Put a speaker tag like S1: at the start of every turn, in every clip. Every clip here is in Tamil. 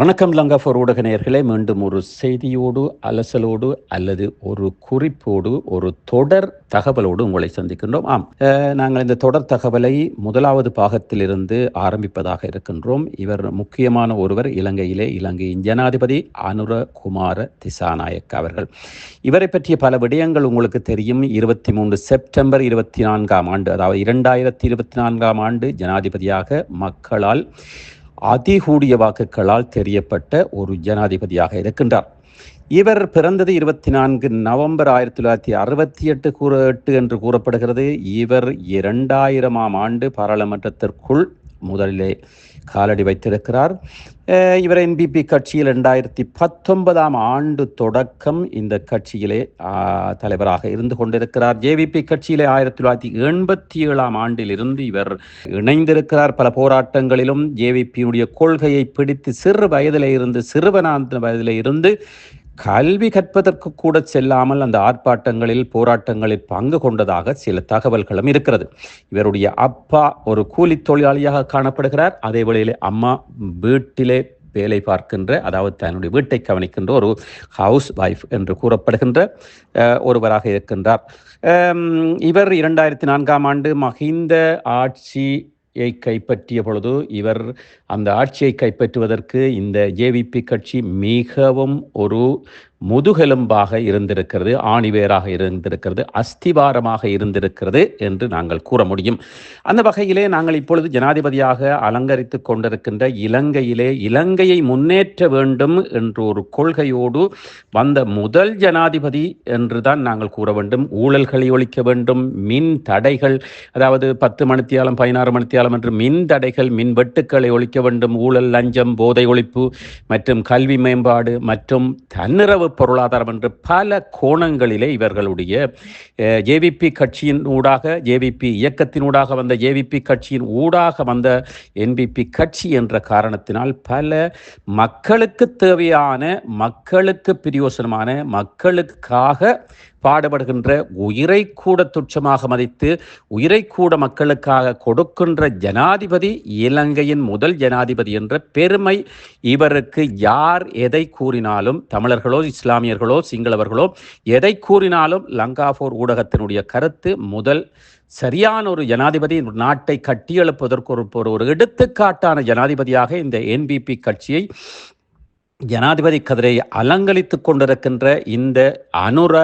S1: வணக்கம் லங்காஃபர் ஊடக நேயர்களே. மீண்டும் ஒரு செய்தியோடு அலசலோடு அல்லது ஒரு குறிப்போடு ஒரு தொடர் தகவலோடு உங்களை சந்திக்கின்றோம். ஆம் நாங்கள் இந்த தொடர் தகவலை முதலாவது பாகத்திலிருந்து ஆரம்பிப்பதாக இருக்கின்றோம். இவர் முக்கியமான ஒருவர் இலங்கையிலே இலங்கையின் ஜனாதிபதி அனுர குமார திசாநாயக் அவர்கள். இவரை பற்றிய பல விடயங்கள் உங்களுக்கு தெரியும். இருபத்தி மூன்று செப்டம்பர் இருபத்தி நான்காம் ஆண்டு அதாவது இரண்டாயிரத்தி இருபத்தி நான்காம் ஆண்டு ஜனாதிபதியாக மக்களால் அதிகூடிய வாக்குகளால் தெரியப்பட்ட ஒரு ஜனாதிபதியாக இருக்கின்றார். இவர் பிறந்தது இருபத்தி நான்கு நவம்பர் ஆயிரத்தி தொள்ளாயிரத்தி அறுபத்தி எட்டு கூற எட்டு என்று கூறப்படுகிறது. இவர் இரண்டாயிரமாம் ஆண்டு பாராளுமன்றத்திற்குள் முதலிலே காலடி வைத்திருக்கிறார். இவர் என்பிபி கட்சியில் ரெண்டாயிரத்தி பத்தொன்பதாம் ஆண்டு தொடக்கம் இந்த கட்சியிலே தலைவராக இருந்து கொண்டிருக்கிறார். ஜேவிபி கட்சியிலே ஆயிரத்தி தொள்ளாயிரத்தி எண்பத்தி ஏழாம் ஆண்டிலிருந்து இவர் இணைந்திருக்கிறார். பல போராட்டங்களிலும் ஜேவிபியுடைய கொள்கையை பிடித்து சிறு வயதிலே இருந்து சிறுவனாந்த வயதிலே இருந்து கல்வி கற்பதற்கு கூட செல்லாமல் அந்த ஆர்ப்பாட்டங்களில் போராட்டங்களில் பங்கு கொண்டதாக சில தகவல்களும் இருக்கிறது. இவருடைய அப்பா ஒரு கூலி தொழிலாளியாக காணப்படுகிறார். அதே வேளையிலே அம்மா வீட்டிலே வேலை பார்க்கின்ற அதாவது தன்னுடைய வீட்டை கவனிக்கின்ற ஒரு ஹவுஸ் வைஃப் என்று கூறப்படுகின்ற ஒருவராக இருக்கின்றார். இவர் இரண்டாயிரத்தி நான்காம் ஆண்டு மஹிந்த ஆட்சி ஆட்சியை கைப்பற்றிய பொழுது இவர் அந்த ஆட்சியை கைப்பற்றுவதற்கு இந்த ஜேவிபி கட்சி மிகவும் ஒரு முதுகெலும்பாக இருந்திருக்கிறது ஆணிவேராக இருந்திருக்கிறது அஸ்திவாரமாக இருந்திருக்கிறது என்று நாங்கள் கூற முடியும். அந்த வகையிலே நாங்கள் இப்பொழுது ஜனாதிபதியாக அலங்கரித்து கொண்டிருக்கின்ற இலங்கையிலே இலங்கையை முன்னேற்ற வேண்டும் என்ற ஒரு கொள்கையோடு வந்த முதல் ஜனாதிபதி என்றுதான் நாங்கள் கூற வேண்டும். ஊழல்களை ஒழிக்க வேண்டும் மின் தடைகள் அதாவது பத்து மணித்தியாலம் பதினாறு மணித்தியாலம் என்று மின் தடைகள் மின் வெட்டுக்களை ஒழிக்க வேண்டும். ஊழல் லஞ்சம் போதை ஒழிப்பு மற்றும் கல்வி மேம்பாடு மற்றும் தன்னிறவு பொருளாதாரம் என்று பல கோணங்களிலே இவர்களுடைய ஜேவிபி கட்சியின் ஊடாக ஜேவிபி இயக்கத்தினூடாக வந்த ஜேவிபி கட்சியின் ஊடாக வந்த என்பிபி கட்சி என்ற காரணத்தினால் பல மக்களுக்கு தேவையான மக்களுக்கு பிரயோசனமான மக்களுக்காக பாடுபடுகின்ற உயிரை கூட துச்சமாக மதித்து உயிரை கூட மக்களுக்காக கொடுக்கின்ற ஜனாதிபதி இலங்கையின் முதல் ஜனாதிபதி என்ற பெருமை இவருக்கு யார் எதை கூறினாலும் தமிழர்களோ இஸ்லாமியர்களோ சிங்களவர்களோ எதை கூறினாலும் லங்காபோர் ஊடகத்தினுடைய கருத்து முதல் சரியான ஒரு ஜனாதிபதி நாட்டை கட்டியெழுப்பதற்கு ஒரு ஒரு- ஒரு எடுத்துக்காட்டான ஜனாதிபதியாக இந்த என்பிபி கட்சியை ஜனாதிபதி கதிரை அலங்கரித்துக் கொண்டிருக்கின்ற இந்த அனுர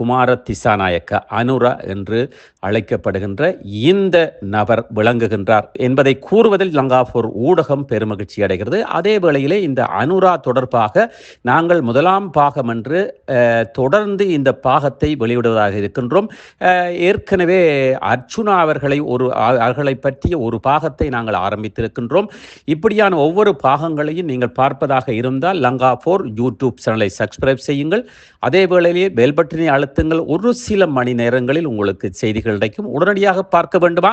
S1: குமார திசாநாயக்க அனுரா என்று அழைக்கப்படுகின்ற இந்த நபர் விளங்குகின்றார். என்பதை கூறுவதில் லங்காபூர் ஊடகம் பெருமகிழ்ச்சி அடைகிறது. அதே வேளையிலே இந்த அனுரா தொடர்பாக நாங்கள் முதலாம் பாகம் என்று தொடர்ந்து இந்த பாகத்தை வெளியிடுவதாக இருக்கின்றோம். ஏற்கனவே அர்ச்சுனா அவர்களை ஒரு அவர்களை பற்றிய ஒரு பாகத்தை நாங்கள் ஆரம்பித்திருக்கின்றோம். இப்படியான ஒவ்வொரு பாகங்களையும் நீங்கள் பார்ப்பதாக இருந்தால் லங்கா ஃபோர் யூடியூப் சேனலை சப்ஸ்கிரைப் செய்யுங்கள். அதே வேளையிலே பெல் பட்டனை அழுத்துங்கள் ஒரு சில மணி நேரங்களில் உங்களுக்கு செய்திகள் கிடைக்கும். உடனடியாக பார்க்க வேண்டுமா?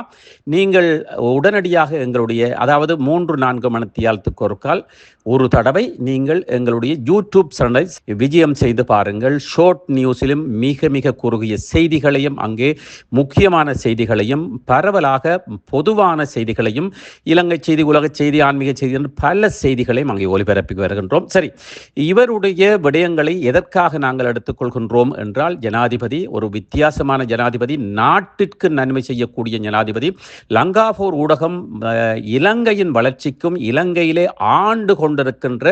S1: நீங்கள் உடனடியாக எங்களுடைய அதாவது மூன்று நான்கு மணித்தியாலத்துக்கு ஒரு கால் ஒரு தடவை நீங்கள் எங்களுடைய யூடியூப் சேனலை விஜயம் செய்து பாருங்கள். ஷார்ட் நியூஸிலும் மிக மிக குறுகிய செய்திகளையும் அங்கே முக்கியமான செய்திகளையும் பரவலாக பொதுவான செய்திகளையும் இலங்கை செய்தி உலக செய்தி ஆன்மீக செய்தி என்று பல செய்திகளையும் அங்கே ஒளிபரப்பி வருகின்றோம். சரி இவருடைய விடயங்களை எதற்காக நாங்கள் எடுத்துக்கொள்கின்றோம் என்றால் ஜனாதிபதி ஒரு வித்தியாசமான ஜனாதிபதி நாட்டிற்கு நன்மை செய்யக்கூடிய ஜனாதிபதி லங்காபோர் ஊடகம் இலங்கையின் வளர்ச்சிக்கும் இலங்கையிலே ஆண்டு கொண்டிருக்கின்ற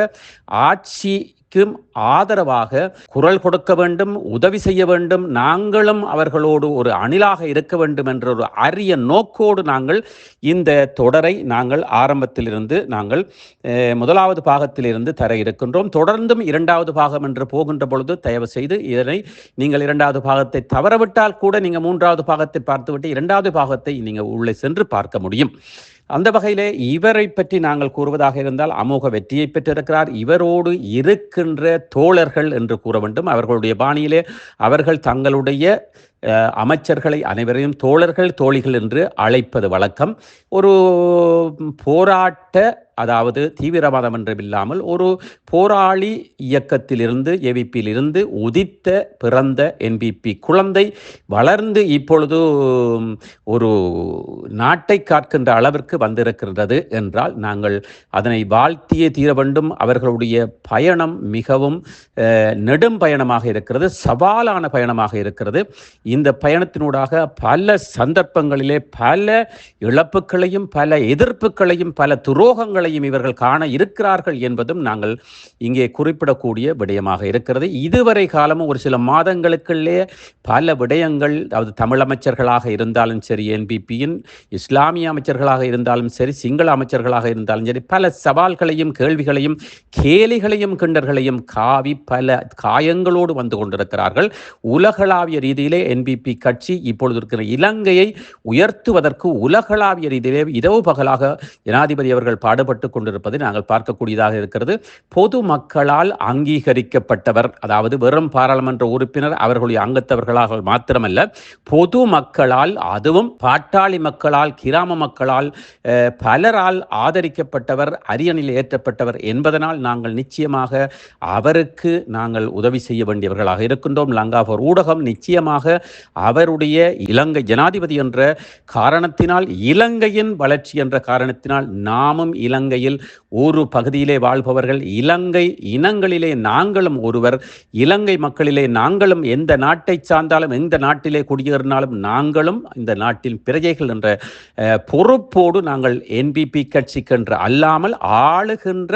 S1: ஆட்சி ஆட்சிக்கும் ஆதரவாக குரல் கொடுக்க வேண்டும் உதவி செய்ய வேண்டும். நாங்களும் அவர்களோடு ஒரு அணிலாக இருக்க வேண்டும் என்ற ஒரு அரிய நோக்கோடு நாங்கள் இந்த தொடரை நாங்கள் ஆரம்பத்திலிருந்து நாங்கள் முதலாவது பாகத்திலிருந்து தர இருக்கின்றோம். தொடர்ந்தும் இரண்டாவது பாகம் என்று போகின்ற பொழுது தயவு செய்து இதனை நீங்கள் இரண்டாவது பாகத்தை தவறவிட்டால் கூட நீங்கள் மூன்றாவது பாகத்தை பார்த்துவிட்டு இரண்டாவது பாகத்தை நீங்கள் உள்ளே சென்று பார்க்க முடியும். அந்த வகையிலே இவரை பற்றி நாங்கள் கூறுவதாக இருந்தால் அமோக வெற்றியை பெற்றிருக்கிறார். இவரோடு இருக்கின்ற தோழர்கள் என்று கூற வேண்டும். அவர்களுடைய பாணியிலே அவர்கள் தங்களுடைய அமைச்சர்களை அனைவரையும் தோழர்கள் தோழிகள் என்று அழைப்பது வழக்கம். ஒரு போராட்ட அதாவது தீவிரவாதம் என்றுமில்லாமல் ஒரு போராளி இயக்கத்திலிருந்து ஏவிபியிலிருந்து உதித்த பிறந்த என்பிபி குழந்தை வளர்ந்து இப்பொழுது ஒரு நாட்டை காக்கின்ற அளவிற்கு வந்திருக்கின்றது என்றால் நாங்கள் அதனை வாழ்த்தியே தீர வேண்டும். அவர்களுடைய பயணம் மிகவும் நெடும் பயணமாக இருக்கிறது சவாலான பயணமாக இருக்கிறது. இந்த பயணத்தினூடாக பல சந்தர்ப்பங்களிலே பல இழப்புகளையும் பல எதிர்ப்புகளையும் பல துரோகங்களையும் இவர்கள் காண இருக்கிறார்கள் என்பதும் நாங்கள் இங்கே குறிப்பிடக்கூடிய விடயமாக இருக்கிறது. இதுவரை காலமும் ஒரு சில மாதங்களுக்குள்ளே பல விடயங்கள் அதாவது தமிழ் அமைச்சர்களாக இருந்தாலும் சரி என்பிபியின் இஸ்லாமிய அமைச்சர்களாக இருந்தாலும் சரி சிங்கள அமைச்சர்களாக இருந்தாலும் சரி பல சவால்களையும் கேள்விகளையும் கேலிகளையும் கிண்டர்களையும் காவி பல காயங்களோடு வந்து கொண்டிருக்கிறார்கள். உலகளாவிய ரீதியிலே என்பிபி கட்சி இப்பொழுது இருக்கிற இலங்கையை உயர்த்துவதற்கு உலகளாவிய ரீதியிலே இரவு பகலாக ஜனாதிபதி அவர்கள் பாடுபட்டு கொண்டிருப்பதை நாங்கள் பார்க்கக்கூடியதாக இருக்கிறது. பொது மக்களால் அங்கீகரிக்கப்பட்டவர் அதாவது வெறும் பாராளுமன்ற உறுப்பினர் அவர்களுடைய அங்கத்தவர்களாக மாத்திரமல்ல பொது மக்களால் அதுவும் பாட்டாளி மக்களால் கிராம மக்களால் பலரால் ஆதரிக்கப்பட்டவர் அரியணில் ஏற்றப்பட்டவர் என்பதனால் நாங்கள் நிச்சயமாக அவருக்கு நாங்கள் உதவி செய்ய வேண்டியவர்களாக இருக்கின்றோம். லங்காபூர் ஊடகம் நிச்சயமாக அவருடைய இலங்கை ஜனாதிபதி என்ற காரணத்தினால் இலங்கையின் வளர்ச்சி என்ற காரணத்தினால் நாமும் இலங்கை இலங்கையில் ஒரு பகுதியிலே வாழ்பவர்கள் இலங்கை இனங்களிலே நாங்களும் ஒருவர் இலங்கை மக்களிலே நாங்களும் எந்த நாட்டை சார்ந்தாலும் எந்த நாட்டிலே குடியேறினாலும் நாங்களும் இந்த நாட்டின் பிரஜைகள் என்ற பொறுப்போடு நாங்கள் என்பிபி கட்சிக்கென்று அல்லாமல் ஆளுகின்ற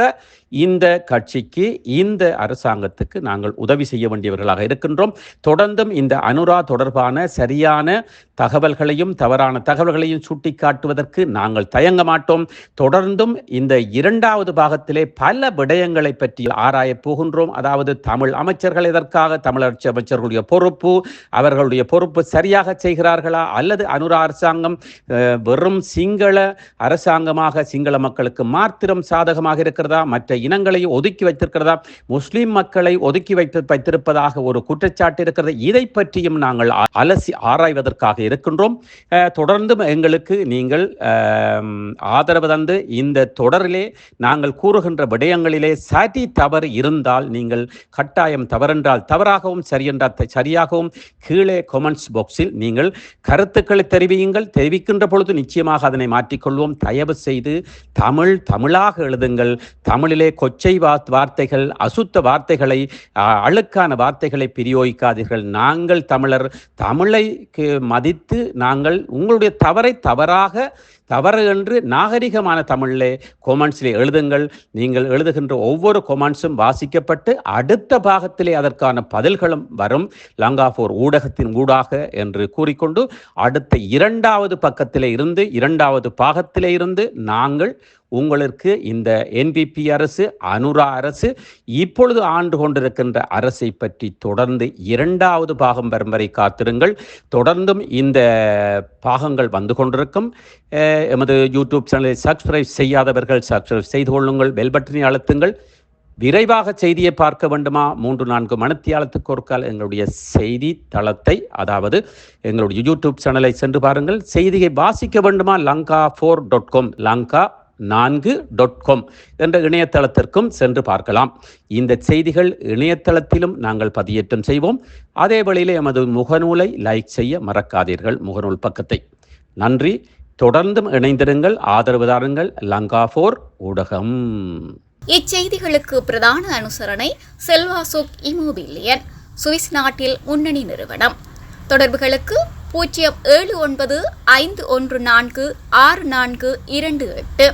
S1: இந்த கட்சிக்கு இந்த அரசாங்கத்துக்கு நாங்கள் உதவி செய்ய வேண்டியவர்களாக இருக்கின்றோம். தொடர்ந்தும் இந்த அனுரா தொடர்பான சரியான தகவல்களையும் தவறான தகவல்களையும் சுட்டிக்காட்டுவதற்கு நாங்கள் தயங்க மாட்டோம். தொடர்ந்தும் இந்த இரண்டாவது பாகத்திலே பல விடயங்களை பற்றி ஆராய போகின்றோம். அதாவது தமிழ் அமைச்சர்கள் எதற்காக தமிழர் அமைச்சர்களுடைய பொறுப்பு அவர்களுடைய பொறுப்பு சரியாக செய்கிறார்களா? அல்லது அனுரா அரசாங்கம் வெறும் சிங்கள அரசாங்கமாக சிங்கள மக்களுக்கு மாத்திரம் சாதகமாக இருக்கிறதா? மற்ற இனங்களை ஒதுக்கி வைத்திருக்கிறதா? முஸ்லிம் மக்களை ஒதுக்கி வைத்து வைத்திருப்பதாக ஒரு குற்றச்சாட்டு இருக்கிறது. இதை பற்றியும் நாங்கள் அலசி ஆராய்வதற்காக இருக்கின்றோம். தொடர்ந்தும் எங்களுக்கு நீங்கள் ஆதரவு தந்து இந்த தொடரிலே நாங்கள் கூறுகின்ற விடயங்களிலே சரி தவறு இருந்தால் நீங்கள் கட்டாயம் தவறென்றால் தவறாகவும் சரியென்றால் சரியாகவும் கீழே கொமெண்ட்ஸ் பாக்ஸில் நீங்கள் கருத்துக்களை தெரிவியுங்கள். தெரிவிக்கின்ற பொழுது நிச்சயமாக அதனை மாற்றிக்கொள்வோம். தயவு செய்து தமிழ் தமிழாக எழுதுங்கள். தமிழிலே கொச்சை வார்த்தைகள் அசுத்த வார்த்தைகளை அழுக்கான வார்த்தைகளை பிரயோகிக்காதீர்கள். நாங்கள் தமிழர். தமிழை மதித்து நாங்கள் உங்களுடைய தவறை தவறாக தவறு என்று நாகரிகமான தமிழிலே கொமெண்ட்ஸிலே எழுதுங்கள். நீங்கள் எழுதுகின்ற ஒவ்வொரு கொமெண்ட்ஸும் வாசிக்கப்பட்டு அடுத்த பாகத்திலே அதற்கான பதில்களும் வரும். லங்காபோர் ஊடகத்தின் ஊடாக என்று கூறிக்கொண்டு அடுத்த இரண்டாவது பக்கத்திலே இருந்து இரண்டாவது பாகத்திலே இருந்து நாங்கள் உங்களுக்கு இந்த என்பிபி அரசு அனுரா அரசு இப்பொழுது ஆண்டு கொண்டிருக்கின்ற அரசை பற்றி தொடர்ந்து இரண்டாவது பாகம் வரும் வரை காத்திருங்கள். தொடர்ந்தும் இந்த பாகங்கள் வந்து கொண்டிருக்கும். எமது யூடியூப் சேனலை சப்ஸ்கிரைப் செய்யாதவர்கள் சப்ஸ்கிரைப் செய்து கொள்ளுங்கள் பெல் பட்டனை அழுத்துங்கள். விரைவாக செய்தியை பார்க்க வேண்டுமா? மூன்று நான்கு மணித்தியாலத்துக்கு ஒருக்கால் எங்களுடைய செய்தி தளத்தை அதாவது எங்களுடைய யூடியூப் சேனலை சென்று பாருங்கள். செய்தியை வாசிக்க வேண்டுமா? Lanka four dot com Lanka நான்கு டாட் காம் என்ற இணையதளத்திற்கும் சென்று பார்க்கலாம். இந்த செய்திகள் இணையதளத்திலும் நாங்கள் பதியேற்றம் செய்வோம். அதே வழியில் எமது முகநூலை லைக் செய்ய மறக்காதீர்கள். முகநூல் பக்கத்தை. நன்றி. தொடர்ந்தும் இணைந்திருங்கள். ஆதரவு தாருங்கள். லங்கா ஃபோர் ஊடகம்.
S2: இச்செய்திகளுக்கு பிரதான அனுசரணை செல்வாசோக் இமோபிலியன் சுவிஸ் நாட்டில் முன்னணி நிறுவனம். தொடர்புகளுக்கு பூஜ்ஜியம் ஏழு ஒன்பது ஐந்து ஒன்று நான்கு ஆறு நான்கு இரண்டு எட்டு.